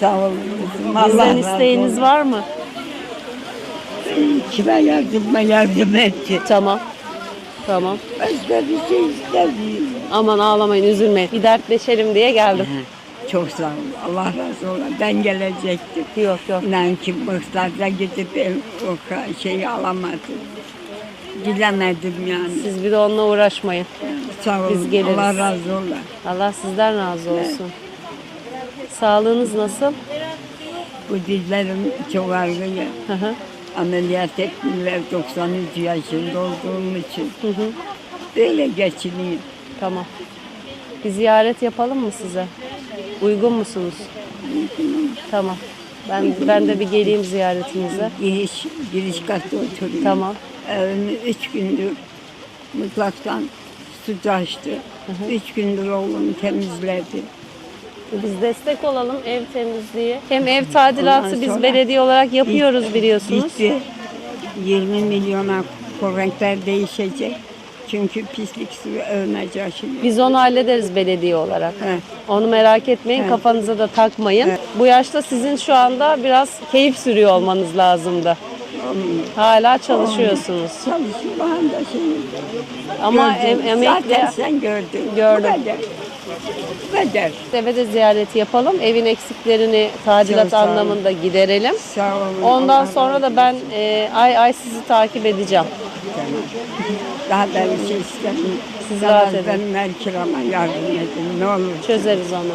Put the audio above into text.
Sağ olun. kızım. Allah Bizden razı isteğiniz olsun. var mı? Kime yardıma yardım etti. Tamam. Tamam. Başka bir şey istemiyorum. Aman ağlamayın, üzülmeyin. Bir dertleşelim diye geldim. Çok sağ olun. Allah razı olsun. Ben gelecektim. Yok yok. İnan ki Mısır'da gidip o ka- şeyi alamadım. Gidemedim yani. Siz bir de onunla uğraşmayın. Sağ olun. geliriz. Allah razı olsun. Allah sizden razı olsun. Sağlığınız nasıl? Bu dizlerim çok ağrıyor. Hı hı. Ameliyat ettiler 93 yaşında olduğum için. Hı hı. Böyle geçineyim. Tamam. Bir ziyaret yapalım mı size? Uygun musunuz? Tamam. Ben ben de bir geleyim ziyaretinize. Giriş, giriş katta oturuyorum. Tamam. Evimi üç gündür mutfaktan su açtı. Üç gündür oğlum temizledi. Biz destek olalım ev temizliği. Hem ev tadilatı Ondan biz sonra- belediye olarak yapıyoruz biliyorsunuz. Gitti. 20 milyona korenkler değişecek. Çünkü pislik suyu övünecek şimdi. Biz onu hallederiz belediye olarak. Evet. Onu merak etmeyin, Evet. kafanıza da takmayın. Evet. Bu yaşta sizin şu anda biraz keyif sürüyor olmanız lazımdı. Hala çalışıyorsunuz. Çalışıyor da şimdi. Ama Gördün. em- emekli Zaten sen gördün. Gördüm. Bu kadar. Bu kadar. eve de ziyareti yapalım. Evin eksiklerini tadilat Çok sağ olun. anlamında giderelim. Sağ olun. Ondan Allah sonra da ben e, ay ay sizi takip edeceğim. Daha da bir şey istemiyorum. Siz rahat edin. Benim her kirama yardım edin. Ne olur. Çözeriz onu.